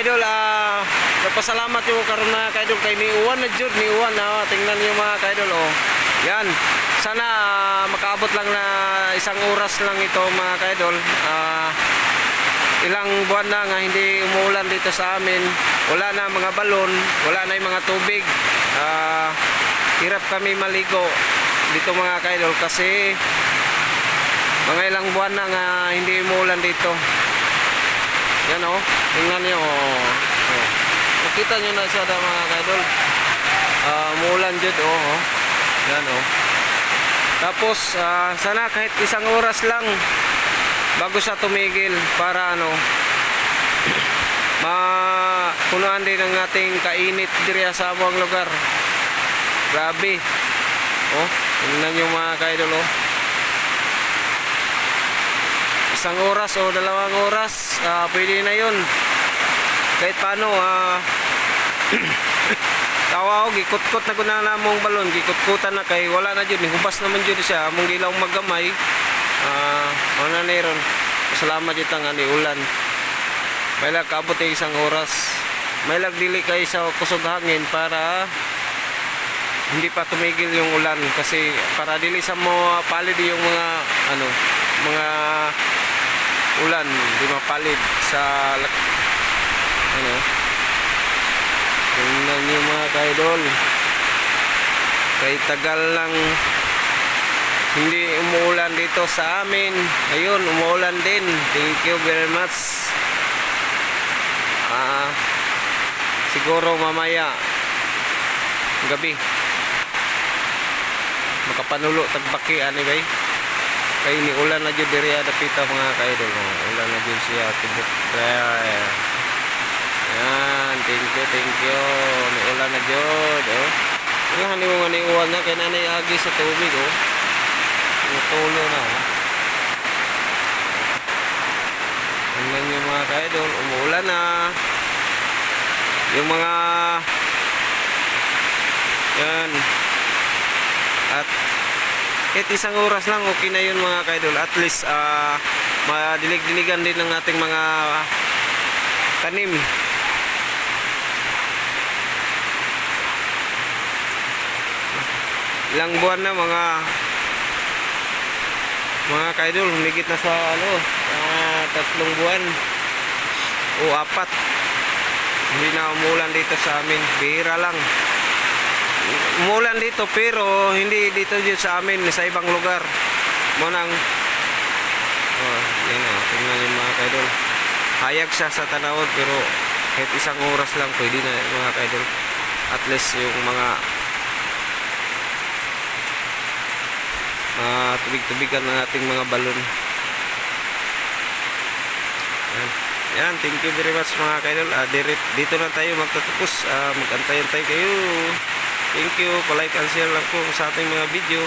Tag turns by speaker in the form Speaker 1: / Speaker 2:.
Speaker 1: kaidol, ah, nagpasalamat yung karon mga kaidol kay ni Uwan na jud ni Uwan na tingnan niyo mga kaidol oh. Yan. Sana ah, makaabot lang na isang oras lang ito mga kaidol. Ah, ilang buwan na nga hindi umuulan dito sa amin. Wala na mga balon, wala na yung mga tubig. Ah, hirap kami maligo dito mga kaidol kasi mga ilang buwan na nga hindi umuulan dito. Yan oh, tingnan niyo oh. oh. Makita niyo na siya da, mga kaidol. Ah, umuulan jud oh. oh. Yan oh. Tapos ah, sana kahit isang oras lang bago siya tumigil para ano mapunuan din ang ating kainit diri sa among lugar. Grabe. Oh, tingnan niyo mga kaidol oh. Isang oras o dalawang oras, ah, pwede na yun. Kahit paano, ah, tawa ko, gikot-kot na ko na namong balon, gikot-kutan na kay wala na dyan, hubas naman dyan siya, among gilaw magamay, ah, ano na ron, salamat dito nga ni ulan. May lag kaabot ay isang oras, may lag dili kay sa kusog hangin para hindi pa tumigil yung ulan kasi para dili sa mo palid yung mga ano mga ulan di mapalid sa ano? Tingnan niyo mga kaidol. Kay tagal lang hindi umuulan dito sa amin. Ayun umuulan din. Thank you very much. Ah siguro mamaya gabi. Makapanulo tagbaki ani bay kay ni ulan na jud diri ada pita mga kaidol. Ulan na jud siya tibok there yan thank you thank you. Ni ulan na jud oh. Ano ni mo ni uwan na kay nanay agi sa tubig oh. Tumutulo na oh. Tingnan niyo mga kaidol umuulan na. Yung mga yan kahit isang oras lang okay na yun mga kaidol. At least ah madilig-diligan din ng ating mga tanim. Ilang buwan na mga mga kaidol humigit na sa ano ah, tatlong buwan. O apat. Hindi na umulan dito sa amin. Bihira lang umulan dito pero hindi dito dito sa amin sa ibang lugar mo nang oh, yan oh, tingnan yung mga kaidol hayag siya sa tanawod pero kahit isang oras lang pwede na mga kaidol at least yung mga mga tubig-tubigan ng ating mga balon yan yan, thank you very much mga kaidol. Ah, direct, dito na tayo magtatapos. Ah, mag-antayan tayo kayo. Thank you. Palike and share lang po sa ating mga video.